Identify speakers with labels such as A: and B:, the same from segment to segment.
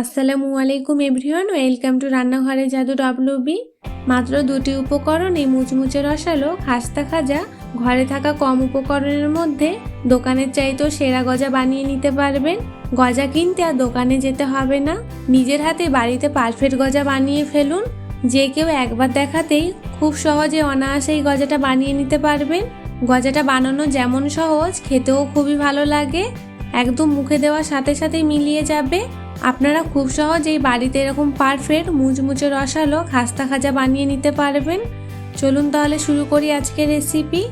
A: আসসালামু আলাইকুম everyone, welcome to রান্নাঘরে জাদু ডব্লিউবি মাত্র দুটি উপকরণ মুচমুচে রসালো খাস্তা খাজা, ঘরে থাকা কম উপকরণের মধ্যে দোকানের চাইতেও সেরা গজা বানিয়ে নিতে পারবেন। গজা কিনতে আর দোকানে যেতে হবে না। নিজের হাতে বাড়িতে পারফেক্ট গজা বানিয়ে ফেলুন। যে কেউ একবার দেখাতেই খুব সহজে অনায়াসে এই গজাটা বানিয়ে নিতে পারবেন। গজাটা বানানো যেমন সহজ, খেতেও খুবই ভালো লাগে। একদম মুখে দেওয়ার সাথে সাথেই মিলিয়ে যাবে। আপনারা খুব সহজেই বাড়িতে এরকম পারফেক্ট মুচমুচে রসালো খাস্তা খাজা বানিয়ে নিতে পারবেন। চলুন তাহলে শুরু করি আজকের রেসিপি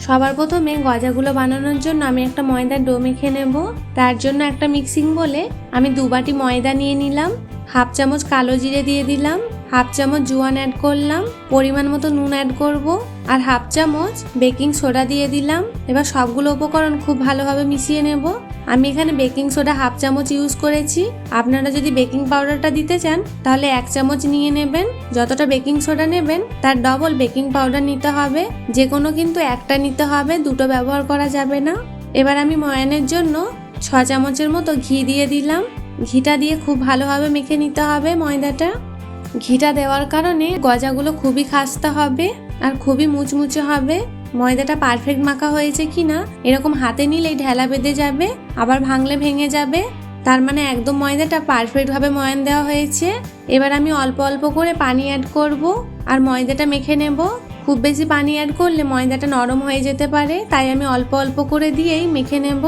A: সবার প্রথমে গজাগুলো বানানোর জন্য আমি একটা ময়দার ডো মেখে নেব। তার জন্য একটা মিক্সিং বলে আমি দুবাটি ময়দা নিয়ে নিলাম। হাফ চামচ কালো জিরে দিয়ে দিলাম। হাফ চামচ জোয়ান অ্যাড করলাম, পরিমাণ মতো নুন অ্যাড করব, আর হাফ চামচ বেকিং সোডা দিয়ে দিলাম। এবার সবগুলো উপকরণ খুব ভালোভাবে মিশিয়ে নেব। আমি এখানে বেকিং সোডা হাফ চামচ ইউজ করেছি। আপনারা যদি বেকিং পাউডারটা দিতে চান, তাহলে এক চামচ নিয়ে নেবেন। যতটা বেকিং সোডা নেবেন, তার ডবল বেকিং পাউডার নিতে হবে। যে কোনো কিন্তু একটা নিতে হবে, দুটো ব্যবহার করা যাবে না। এবার আমি ময়ানের জন্য ছ চামচের মতো ঘি দিয়ে দিলাম। ঘিটা দিয়ে খুব ভালোভাবে মেখে নিতে হবে ময়দাটা। ঘিটা দেওয়ার কারণে গজাগুলো খুবই খাস্তা হবে আর খুবই মুচমুচে হবে। ময়দাটা পারফেক্ট মাখা হয়েছে কি না এরকম হাতে নিলেই ঢেলা বেঁধে যাবে, আবার ভাঙলে ভেঙে যাবে। তার মানে একদম ময়দাটা পারফেক্টভাবে ময়ান দেওয়া হয়েছে। এবার আমি অল্প অল্প করে পানি অ্যাড করব আর ময়দাটা মেখে নেব। খুব বেশি পানি অ্যাড করলে ময়দাটা নরম হয়ে যেতে পারে, তাই আমি অল্প অল্প করে দিয়েই মেখে নেব।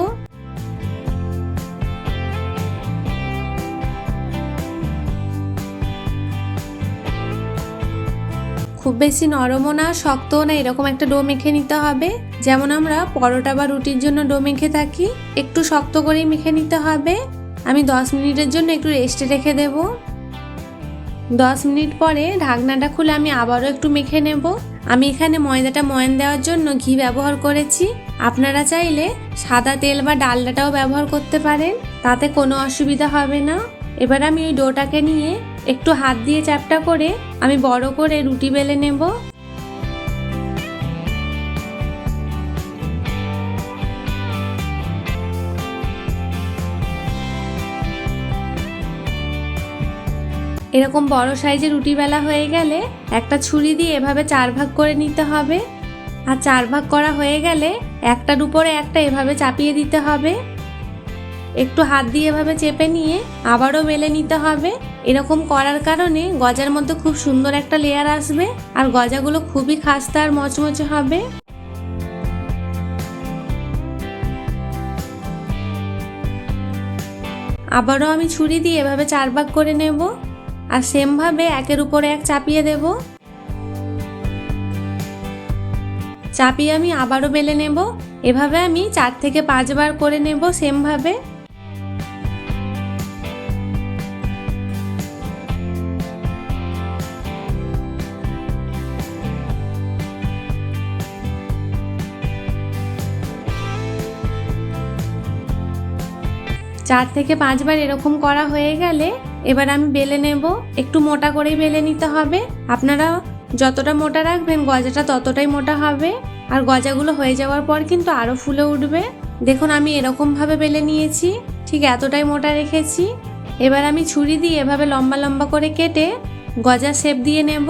A: খুব বেশি নরমও না, শক্তও না, এরকম একটা ডো মেখে নিতে হবে। যেমন আমরা পরোটা বা রুটির জন্য ডো মেখে থাকি, একটু শক্ত করেই মেখে নিতে হবে। আমি দশ মিনিটের জন্য একটু রেস্টে রেখে দেব। দশ মিনিট পরে ঢাকনাটা খুলে আমি আবারও একটু মেখে নেব। আমি এখানে ময়দাটা ময়ন দেওয়ার জন্য ঘি ব্যবহার করেছি। আপনারা চাইলে সাদা তেল বা ডালডাটাও ব্যবহার করতে পারেন, তাতে কোনো অসুবিধা হবে না। এবার আমি ওই ডোটাকে নিয়ে একটু হাত দিয়ে চ্যাপটা করে আমি বড় করে রুটি বেলে নেব। এরকম বড় সাইজের রুটি বেলা হয়ে গেলে একটা ছুরি দিয়ে এভাবে চার ভাগ করে নিতে হবে। আর চার ভাগ করা হয়ে গেলে একটার উপরে একটা এভাবে চাপিয়ে দিতে হবে। একটু হাত দিয়ে এভাবে চেপে নিয়ে আবারও বেলে নিতে হবে। এরকম করার কারণে গজার মধ্যে খুব সুন্দর একটা লেয়ার আসবে আর গজাগুলো খুবই খাস্তা আর মচমচে হবে। আবারও আমি ছুরি দিয়ে এভাবে চার ভাগ করে নেব আর সেমভাবে একের উপরে এক চাপিয়ে দেব। চাপিয়ে আমি আবারও বেলে নেব। এভাবে আমি চার থেকে পাঁচবার করে নেব সেমভাবে। চার থেকে পাঁচবার এরকম করা হয়ে গেলে এবার আমি বেলে নেব। একটু মোটা করেই বেলে নিতে হবে। আপনারা যতটা মোটা রাখবেন, গজাটা ততটাই মোটা হবে। আর গজাগুলো হয়ে যাওয়ার পর কিন্তু আরও ফুলে উঠবে। দেখুন, আমি এরকমভাবে বেলে নিয়েছি। ঠিক এতটাই মোটা রেখেছি। এবার আমি ছুরি দিয়ে এভাবে লম্বা লম্বা করে কেটে গজা শেপ দিয়ে নেব।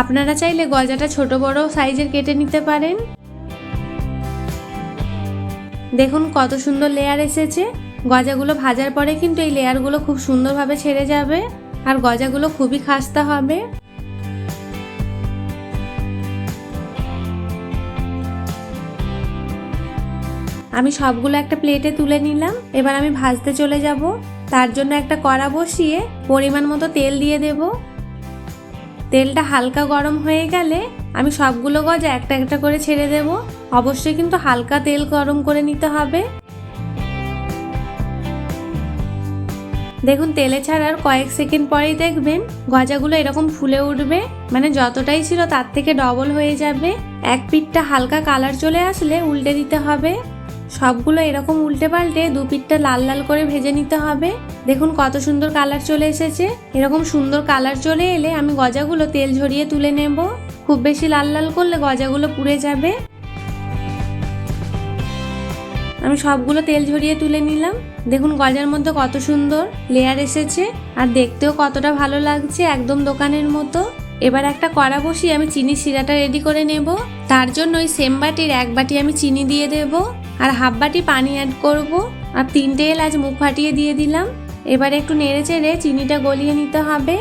A: আপনারা চাইলে গজাটা ছোট, বড় সাইজের কেটে নিতে পারেন। দেখুন কত সুন্দর লেয়ার এসেছে। গজাগুলো ভাজার পরে কিন্তু এই লেয়ারগুলো খুব সুন্দরভাবে ছেড়ে যাবে আর গজাগুলো খুবই খাস্তা হবে। আমি সবগুলো একটা প্লেটে তুলে নিলাম। এবার আমি ভাজতে চলে যাব। তার জন্য একটা কড়া বসিয়ে পরিমাণ মতো তেল দিয়ে দেবো। তেলটা হালকা গরম হয়ে গেলে আমি সবগুলো গজা একটা একটা করে ছেড়ে দেব। অবশ্যই কিন্তু হালকা তেল গরম করে নিতে হবে। দেখুন, তেলে ছাড়ার কয়েক সেকেন্ড পরেই দেখবেন গজাগুলো এরকম ফুলে উঠবে। মানে যতটাই ছিল তার থেকে ডবল হয়ে যাবে। এক পিঠটা হালকা কালার চলে আসলে উল্টে দিতে হবে। সবগুলো এরকম উল্টে পাল্টে দু পিঠটা লাল লাল করে ভেজে নিতে হবে। দেখুন কত সুন্দর কালার চলে এসেছে। এরকম সুন্দর কালার চলে এলে আমি গজাগুলো তেল ঝরিয়ে তুলে নেব। খুব বেশি লাল লাল করলে গজাগুলো পুড়ে যাবে। আমি সবগুলো তেল ঝরিয়ে তুলে নিলাম। দেখুন গজার মধ্যে কত সুন্দর লেয়ার এসেছে। আর দেখতেও কতটা ভালো লাগছে একদম দোকানের মতো। এবার একটা কড়া বসিয়ে আমি চিনি শিরাটা রেডি করে নেব। তার জন্য ওই সেম বাটির এক বাটি আমি চিনি দিয়ে দেব। আর হাফ বাটি পানি অ্যাড করব। আর তিনটে এলাচ মুখ ফাটিয়ে দিয়ে দিলাম। এবারে একটু নেড়ে চেড়ে চিনিটা গলিয়ে নিতে হবে।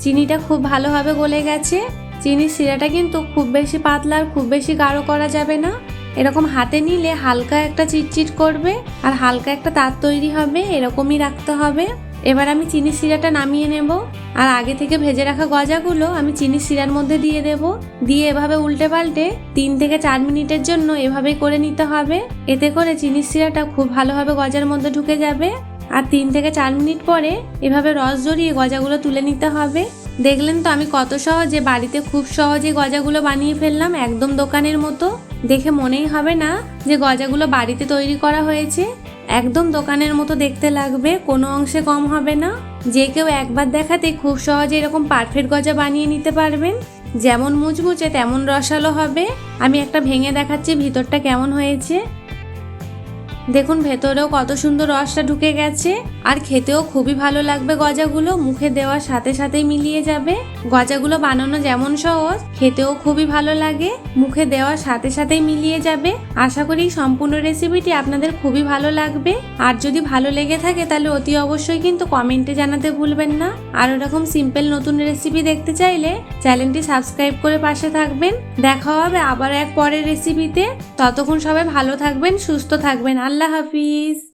A: চিনিটা খুব ভালোভাবে গলে গেছে। চিনির শিরাটা কিন্তু খুব বেশি পাতলা আর খুব বেশি গাঢ় করা যাবে না। এরকম হাতে নিলে হালকা একটা চিটচিট করবে। আর হালকা একটা তার তৈরি হবে, এরকমই রাখতে হবে। এবার আমি চিনির শিরাটা নামিয়ে নেব। আর আগে থেকে ভেজে রাখা গজাগুলো আমি চিনির শিরার মধ্যে দিয়ে দেব। দিয়ে এভাবে উল্টে পাল্টে তিন থেকে চার মিনিটের জন্য এভাবেই করে নিতে হবে। এতে করে চিনির শিরাটা খুব ভালোভাবে গজার মধ্যে ঢুকে যাবে। আর তিন থেকে চার মিনিট পরে এভাবে রস জড়িয়ে গজাগুলো তুলে নিতে হবে। দেখলেন তো আমি কত সহজে বাড়িতে খুব সহজে গজাগুলো বানিয়ে ফেললাম একদম দোকানের মতো। দেখে মনেই হবে না যে গজাগুলো বাড়িতে তৈরি করা হয়েছে। একদম দোকানের মতো দেখতে লাগবে, কোনো অংশে কম হবে না। যে কেউ একবার দেখাতে খুব সহজে এরকম পারফেক্ট গজা বানিয়ে নিতে পারবেন। যেমন মুচমুচে তেমন রসালো হবে। আমি একটা ভেঙে দেখাচ্ছি, ভিতরটা কেমন হয়েছে। দেখুন, ভেতরেও কত সুন্দর রসটা ঢুকে গেছে। আর খেতেও খুবই ভালো লাগবে গজাগুলো। মুখে দেওয়ার সাথে সাথেই মিলিয়ে যাবে। গজাগুলো বানানো যেমন সহজ, খেতেও খুবই ভালো লাগে। মুখে দেওয়ার সাথে সাথেই মিলিয়ে যাবে। আশা করি সম্পূর্ণ রেসিপিটি আপনাদের খুবই ভালো লাগবে। আর যদি ভালো লেগে থাকে, তাহলে অতি অবশ্যই কিন্তু কমেন্টে জানাতে ভুলবেন না। আর ওরকম সিম্পল নতুন রেসিপি দেখতে চাইলে, চ্যানেলটি সাবস্ক্রাইব করে পাশে থাকবেন। দেখা হবে আবার এক পরের রেসিপিতে ততক্ষণ সবাই ভালো থাকবেন, সুস্থ থাকবেন। আল্লাহ হাফিজ।